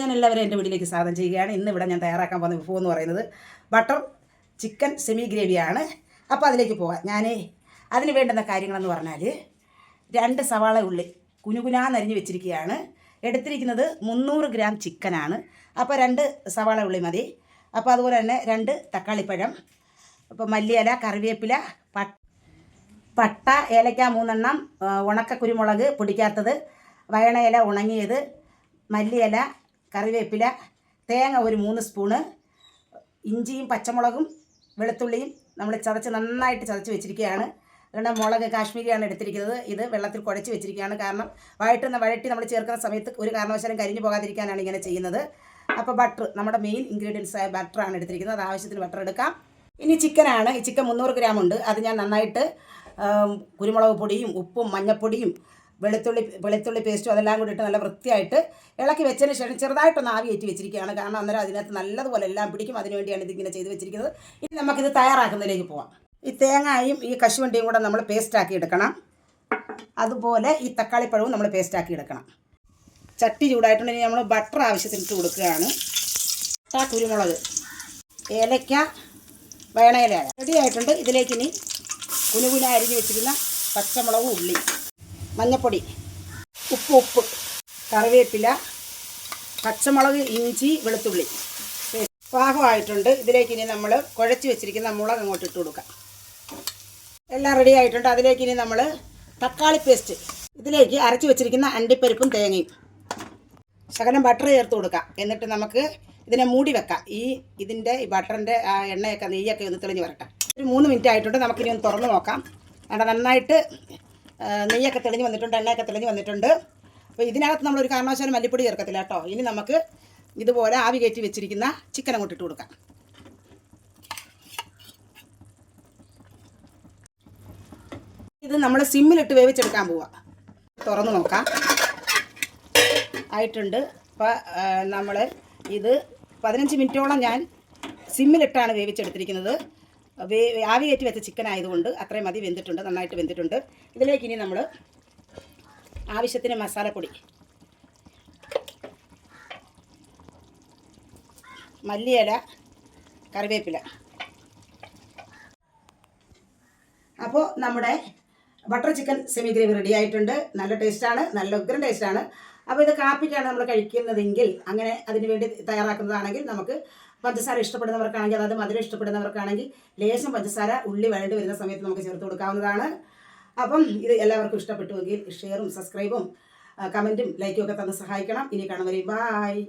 ഞാൻ എല്ലാവരും എന്റെ വീട്ടിലേക്ക് സ്വാഗതം ചെയ്യുകയാണ്. ഇന്ന് ഇവിടെ ഞാൻ തയ്യാറാക്കാൻ പോകുന്ന വിഭവം എന്ന് പറയുന്നത് ബട്ടർ ചിക്കൻ സെമി ഗ്രേവിയാണ് അപ്പോൾ അതിലേക്ക് പോകാം ഞാൻ അതിന് വേണ്ടുന്ന കാര്യങ്ങളെന്ന് പറഞ്ഞാൽ രണ്ട് സവാള ഉള്ളി കുനുകുനാന്നരിഞ്ഞ് വെച്ചിരിക്കുകയാണ്. എടുത്തിരിക്കുന്നത് മുന്നൂറ് ഗ്രാം ചിക്കനാണ് അപ്പോൾ രണ്ട് സവാള ഉള്ളി മതി. അപ്പോൾ അതുപോലെ തന്നെ രണ്ട് തക്കാളിപ്പഴം അപ്പോൾ മല്ലിയില കറിവേപ്പില പട്ട ഏലക്ക മൂന്നെണ്ണം ഉണക്ക കുരുമുളക് പൊടിക്കാത്തത് വയണയില ഉണങ്ങിയത് മല്ലിയില കറിവേപ്പില തേങ്ങ ഒരു മൂന്ന് സ്പൂണ് ഇഞ്ചിയും പച്ചമുളകും വെളുത്തുള്ളിയും നമ്മൾ ചതച്ച് നന്നായിട്ട് ചതച്ച് വെച്ചിരിക്കുകയാണ്. അതുകൊണ്ട് മുളക് കാശ്മീരിയാണ് എടുത്തിരിക്കുന്നത്. ഇത് വെള്ളത്തിൽ കുഴച്ച് വെച്ചിരിക്കുകയാണ്. കാരണം വഴറ്റുന്ന വഴറ്റി നമ്മൾ ചേർക്കുന്ന സമയത്ത് ഒരു കാരണവശാലും കരിഞ്ഞു പോകാതിരിക്കാനാണ് ഇങ്ങനെ ചെയ്യുന്നത്. അപ്പോൾ ബട്ടർ നമ്മുടെ മെയിൻ ഇൻഗ്രീഡിയൻസ് ആയ ബട്ടറാണ് എടുത്തിരിക്കുന്നത്. അത് ആവശ്യത്തിന് ബട്ടർ എടുക്കാം. ഇനി ചിക്കനാണ് ഈ ചിക്കൻ മുന്നൂറ് ഗ്രാം ഉണ്ട്. അത് ഞാൻ നന്നായിട്ട് കുരുമുളക് പൊടിയും ഉപ്പും മഞ്ഞപ്പൊടിയും വെളുത്തുള്ളി വെളുത്തുള്ളി പേസ്റ്റും അതെല്ലാം കൂടി ഇട്ട് നല്ല വൃത്തിയായിട്ട് ഇളക്കി വെച്ചതിന് ശേഷം ചെറുതായിട്ടൊന്ന് ആവി ഏറ്റി വെച്ചിരിക്കുകയാണ്. കാരണം അന്നേരം അതിനകത്ത് നല്ലതുപോലെ എല്ലാം പിടിക്കും. അതിനുവേണ്ടിയാണ് ഇതിങ്ങനെ ചെയ്ത് വെച്ചിരിക്കുന്നത്. ഇനി നമുക്കിത് തയ്യാറാക്കുന്നതിലേക്ക് പോവാം. ഈ തേങ്ങായും ഈ കശുവണ്ടിയും കൂടെ നമ്മൾ പേസ്റ്റാക്കി എടുക്കണം. അതുപോലെ ഈ തക്കാളിപ്പഴവും നമ്മൾ പേസ്റ്റാക്കി എടുക്കണം. ചട്ടി ചൂടായിട്ടുണ്ടെങ്കിൽ നമ്മൾ ബട്ടർ ആവശ്യത്തിന് ഇട്ട് കൊടുക്കുകയാണ്. ആ കുരുമുളക് ഏലയ്ക്ക വേണയിലാണ് റെഡി ആയിട്ടുണ്ട്. ഇതിലേക്ക് ഇനി കുനുകുന അരിഞ്ഞ് വെച്ചിരുന്ന പച്ചമുളകും ഉള്ളി. മഞ്ഞപ്പൊടി ഉപ്പ് ഉപ്പ് കറിവേപ്പില പച്ചമുളക് ഇഞ്ചി വെളുത്തുള്ളി. പാകമായിട്ടുണ്ട്. ഇതിലേക്ക് ഇനി നമ്മൾ കുഴച്ച് വെച്ചിരിക്കുന്ന മുളക് അങ്ങോട്ട് ഇട്ട് കൊടുക്കാം. എല്ലാം റെഡി ആയിട്ടുണ്ട്. അതിലേക്ക് ഇനി നമ്മൾ തക്കാളി പേസ്റ്റ് ഇതിലേക്ക് അരച്ച് വെച്ചിരിക്കുന്ന അണ്ടിപ്പരിപ്പും തേങ്ങയും ശകലം ബട്ടർ ചേർത്ത് കൊടുക്കാം. എന്നിട്ട് നമുക്ക് ഇതിനെ മൂടി വെക്കാം. ഈ ഇതിന്റെ ഈ ബട്ടറിന്റെ ആ എണ്ണയൊക്കെ നെയ്യൊക്കെ ഒന്ന് തെളിഞ്ഞ് വരട്ടെ. ഒരു മൂന്ന് മിനിറ്റ് ആയിട്ടുണ്ട്. നമുക്കിനി ഒന്ന് തുറന്ന് നോക്കാം. അവിടെ നന്നായിട്ട് നെയ്യൊക്കെ തെളിഞ്ഞ് വന്നിട്ടുണ്ട് എണ്ണയൊക്കെ തെളിഞ്ഞ് വന്നിട്ടുണ്ട്. അപ്പോൾ ഇതിനകത്ത് നമ്മളൊരു കാരണവശാലും മല്ലിപ്പൊടി ചേർക്കത്തില്ല കേട്ടോ. ഇനി നമുക്ക് ഇതുപോലെ ആവി കയറ്റി വെച്ചിരിക്കുന്ന ചിക്കൻ അങ്ങോട്ട് ഇട്ട് കൊടുക്കാം. ഇത് നമ്മൾ സിമ്മിലിട്ട് വേവിച്ചെടുക്കാൻ പോവാം. തുറന്ന് നോക്കാം. ആയിട്ടുണ്ട്. അപ്പോൾ നമ്മൾ ഇത് പതിനഞ്ച് മിനിറ്റോളം ഞാൻ സിമ്മിലിട്ടാണ് വേവിച്ചെടുത്തിരിക്കുന്നത്. വേ ആവി കയറ്റി വെച്ച ചിക്കൻ ആയതുകൊണ്ട് അത്രയും മതി വെന്തിട്ടുണ്ട് നന്നായിട്ട് വെന്തിട്ടുണ്ട്. ഇതിലേക്ക് ഇനി നമ്മൾ ആവശ്യത്തിന് മസാലപ്പൊടി. മല്ലിയില കറിവേപ്പില. അപ്പോൾ നമ്മുടെ butter chicken semi gravy ready ആയിട്ടുണ്ട്. നല്ല ടേസ്റ്റാണ് നല്ല ഉഗ്രൻ ടേസ്റ്റാണ് അപ്പോൾ ഇത് കാപ്പിക്കാണ് നമ്മൾ കഴിക്കുന്നതെങ്കിൽ അങ്ങനെ അതിന് വേണ്ടി തയ്യാറാക്കുന്നതാണെങ്കിൽ നമുക്ക് പഞ്ചസാര ഇഷ്ടപ്പെടുന്നവർക്കാണെങ്കിൽ അതായത് മധുരം ഇഷ്ടപ്പെടുന്നവർക്കാണെങ്കിൽ ലേശം പഞ്ചസാര ഉള്ളി വഴണ്ട് വരുന്ന സമയത്ത് നമുക്ക് ചേർത്ത് കൊടുക്കാവുന്നതാണ്. അപ്പം ഇത് എല്ലാവർക്കും ഇഷ്ടപ്പെട്ടുവെങ്കിൽ ഷെയറും സബ്സ്ക്രൈബും കമന്റും ലൈക്കും ഒക്കെ തന്ന് സഹായിക്കണം. ഇനി കാണുന്നവരെ ബായ്